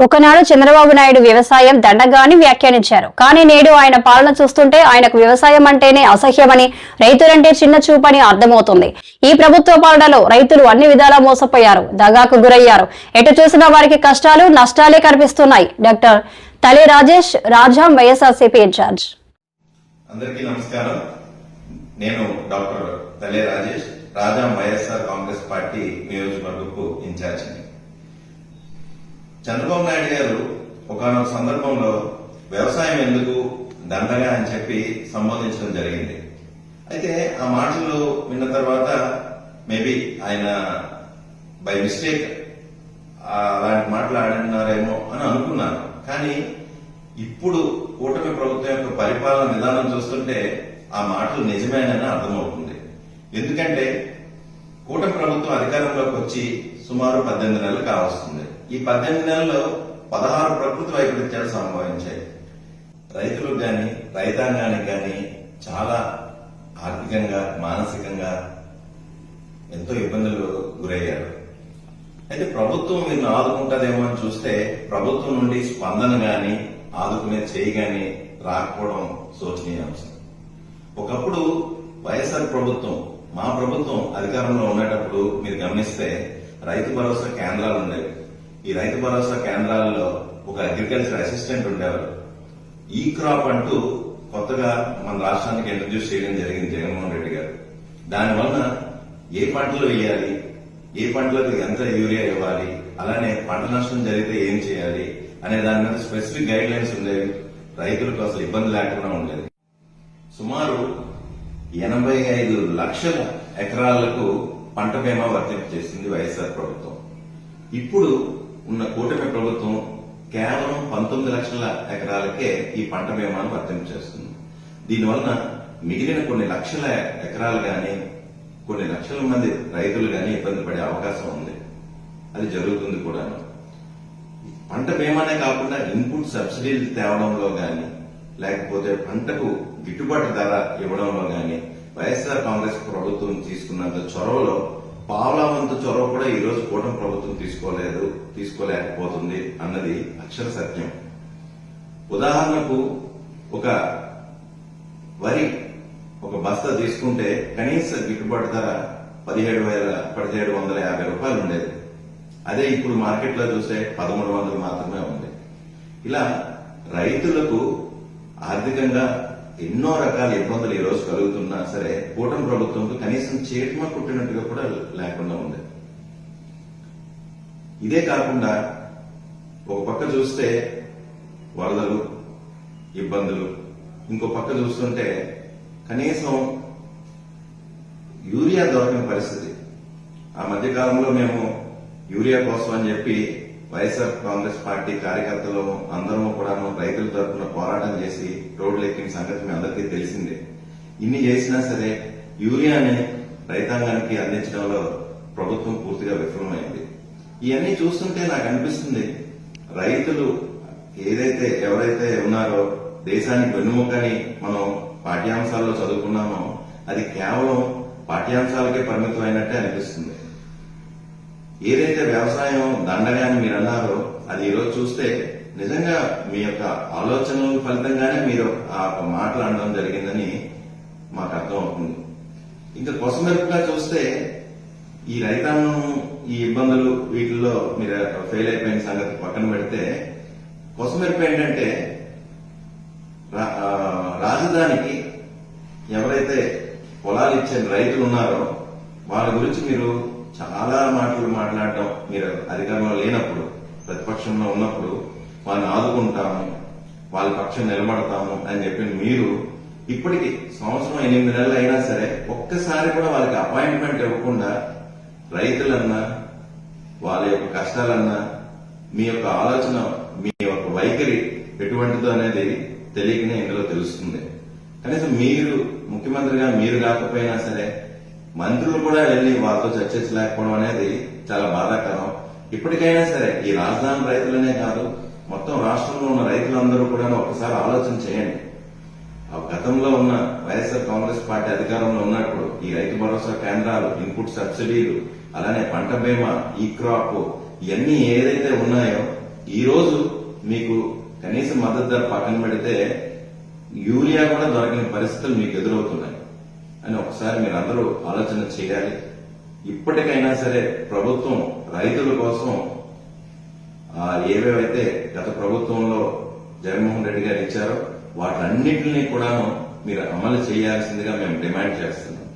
ఒకనాడు చంద్రబాబు నాయుడు వ్యవసాయం దండగా అని వ్యాఖ్యానించారు. కానీ నేడు ఆయన పాలన చూస్తుంటే ఆయనకు వ్యవసాయం అంటేనే అసహ్యమని రైతులంటే చిన్న చూపని అర్థమవుతుంది. ఈ ప్రభుత్వ పాలనలో రైతులు అన్ని విధాలా మోసపోయారు దగాకు గురయ్యారు. ఎటు చూసినా వారికి కష్టాలు నష్టాలే కనిపిస్తున్నాయి. డాక్టర్ తలే రాజేష్ రాజాం వైఎస్ఆర్సీపీ ఇన్ఛార్జ్. అందరికీ నమస్కారం. నేను doctor Thale Rajesh Raja YSR Congress party నియోజకవర్గపు ఇన్ఛార్జిని. చంద్రబాబు నాయుడు గారు ఒకనొక సందర్భంలో వ్యవసాయం ఎందుకు దండగా అని చెప్పి సంబోధించడం జరిగింది. అయితే ఆ మాటలు విన్న తర్వాత మేబీ ఆయన బై మిస్టేక్ అలాంటి మాటలు ఆడినారేమో అని అనుకున్నాను. కానీ ఇప్పుడు కూటమి ప్రభుత్వం యొక్క పరిపాలన విధానం చూస్తుంటే ఆ మాటలు నిజమేనని అర్థమవుతుంది. ఎందుకంటే కూటమి ప్రభుత్వం అధికారంలోకి వచ్చి సుమారు పద్దెనిమిది నెలలు కావస్తుంది. ఈ పద్దెనిమిది నెలల్లో పదహారు ప్రకృతి వైపరీత్యాలు సంభవించాయి. రైతులకు కానీ రైతాంగానికి కానీ చాలా ఆర్థికంగా మానసికంగా ఎంతో ఇబ్బందులు గురయ్యారు. అయితే ప్రభుత్వం వీరిని ఆదుకుంటుందేమో అని చూస్తే ప్రభుత్వం నుండి స్పందన గాని ఆదుకునే చేయి గాని రాకపోవడం శోచనీయాంశం. ఒకప్పుడు వైఎస్ఆర్ ప్రభుత్వం మా ప్రభుత్వం అధికారంలో ఉండేటప్పుడు మీరు గమనిస్తే రైతు భరోసా కేంద్రాలు ఉండేవి. ఈ రైతు భరోసా కేంద్రాల్లో ఒక అగ్రికల్చర్ అసిస్టెంట్ ఉండేవారు. ఈ క్రాప్ అంటూ కొత్తగా మన రాష్ట్రానికి ఇంట్రడ్యూస్ చేయడం జరిగింది జగన్మోహన్ రెడ్డి గారు. దానివల్ల ఏ పంటలు వేయాలి ఏ పంటలకు ఎంత యూరియా ఇవ్వాలి అలానే పంట నష్టం జరిగితే ఏం చేయాలి అనే దాని మీద స్పెసిఫిక్ గైడ్ లైన్స్ ఉండేవి. రైతులకు అసలు ఇబ్బంది లేకుండా ఉండేది. సుమారు ఎనభై ఐదు లక్షల ఎకరాలకు పంట బీమా వర్తింపజేసింది వైఎస్ఆర్ ప్రభుత్వం. ఇప్పుడు ఉన్న కూటమి ప్రభుత్వం కేవలం పంతొమ్మిది లక్షల ఎకరాలకే ఈ పంట బీమాను వర్తింపజేస్తుంది దీనివలన మిగిలిన కొన్ని లక్షల ఎకరాలు గాని కొన్ని లక్షల మంది రైతులు గాని ఇబ్బంది పడే అవకాశం ఉంది. అది జరుగుతుంది కూడా పంట బీమానే కాకుండా ఇన్పుట్ సబ్సిడీలు తేవడంలో గాని లేకపోతే పంటకు గిట్టుబాటు ధర ఇవ్వడంలో గాని వైఎస్ఆర్ కాంగ్రెస్ ప్రభుత్వం తీసుకున్నంత చొరవలో పావులా వంతు చొరవ కూడా ఈరోజు కూటమి ప్రభుత్వం తీసుకోలేదు తీసుకోలేకపోతుంది అన్నది అక్షర సత్యం. ఉదాహరణకు ఒక వరి ఒక బస్తా తీసుకుంటే కనీస గిట్టుబాటు ధర పదిహేడు వేల పదిహేడు వందల యాభై రూపాయలు ఉండేది. అదే ఇప్పుడు మార్కెట్లో చూస్తే పదమూడు వందలు మాత్రమే ఉంది. ఇలా రైతులకు ఆర్థికంగా ఎన్నో రకాల ఇబ్బందులు ఈ రోజు కలుగుతున్నా సరే కూటమి ప్రభుత్వంకు కనీసం చేతిమ కుట్టినట్టుగా కూడా లేకుండా ఉంది. ఇదే కాకుండా ఒక పక్క చూస్తే వరదలు ఇబ్బందులు ఇంకో పక్క చూస్తుంటే కనీసం యూరియా దొరకని పరిస్థితి. ఆ మధ్యకాలంలో మేము యూరియా కోసం అని చెప్పి వైఎస్ఆర్ కాంగ్రెస్ పార్టీ కార్యకర్తలు అందరూ కూడాను రైతుల తరఫున పోరాటం చేసి రోడ్లు ఎక్కిన సంగతి మీ అందరికీ తెలిసిందే. ఇన్ని చేసినా సరే యూరియాని రైతాంగానికి అందించడంలో ప్రభుత్వం పూర్తిగా విఫలమైంది. ఇవన్నీ చూస్తుంటే నాకు అనిపిస్తుంది రైతులు ఏదైతే ఎవరైతే ఉన్నారో దేశానికి వెన్నుముకని మనం పాఠ్యాంశాల్లో చదువుకున్నామో అది కేవలం పాఠ్యాంశాలకే పరిమితమైనట్టే అనిపిస్తుంది. ఏదైతే వ్యవసాయం దండగా అని మీరు అన్నారో అది ఈరోజు చూస్తే నిజంగా మీ యొక్క ఆలోచనల ఫలితంగానే మీరు ఆ యొక్క మాటలు అనడం జరిగిందని మాకు అర్థం అవుతుంది ఇంకా కొసమెరుపుగా చూస్తే ఈ రైతాంగం ఈ ఇబ్బందులు వీటిల్లో మీరు ఫెయిల్ అయిపోయిన సంగతి పక్కన పెడితే కొసమెరుపు ఏంటంటే రా- రాజధానికి ఎవరైతే పొలాలు ఇచ్చే రైతులు ఉన్నారో వాళ్ళ గురించి మీరు చాలా మాటలు మాట్లాడటం మీరు అధికారంలో లేనప్పుడు ప్రతిపక్షంలో ఉన్నప్పుడు వాళ్ళని ఆదుకుంటాము వాళ్ళ పక్షం నిలబడతాము అని చెప్పి మీరు ఇప్పటికి సంవత్సరం ఎనిమిది నెలలు అయినా సరే ఒక్కసారి కూడా వాళ్ళకి అపాయింట్మెంట్ ఇవ్వకుండా రైతులన్నా వాళ్ళ యొక్క కష్టాలన్నా మీ యొక్క ఆలోచన మీ యొక్క వైఖరి ఎటువంటిదో అనేది తెలియకనే ఇందులో తెలుస్తుంది. కనీసం మీరు ముఖ్యమంత్రిగా మీరు కాకపోయినా సరే మంత్రులు కూడా వెళ్ళి వాళ్ళతో చర్చించలేకపోవడం అనేది చాలా బాధాకరం. ఇప్పటికైనా సరే ఈ రాజధాని రైతులనే కాదు మొత్తం రాష్ట్రంలో ఉన్న రైతులందరూ కూడా ఒకసారి ఆలోచన చేయండి. ఆ గతంలో ఉన్న వైఎస్ఆర్ కాంగ్రెస్ పార్టీ అధికారంలో ఉన్నప్పుడు ఈ రైతు భరోసా కేంద్రాలు ఇన్పుట్ సబ్సిడీలు అలానే పంట బీమా ఈ క్రాప్ ఇవన్నీ ఏదైతే ఉన్నాయో ఈ రోజు మీకు కనీస మద్దతు ధర పక్కన పెడితే యూరియా కూడా దొరకని పరిస్థితులు మీకు ఎదురవుతున్నాయి. అని ఒకసారి మీరు అందరూ ఆలోచన చేయాలి. ఇప్పటికైనా సరే ప్రభుత్వం రైతుల కోసం ఏవేవైతే గత ప్రభుత్వంలో జగన్మోహన్ రెడ్డి గారు ఇచ్చారో వాటన్నిటిని కూడా మీరు అమలు చేయాల్సిందిగా మేము డిమాండ్ చేస్తున్నాం.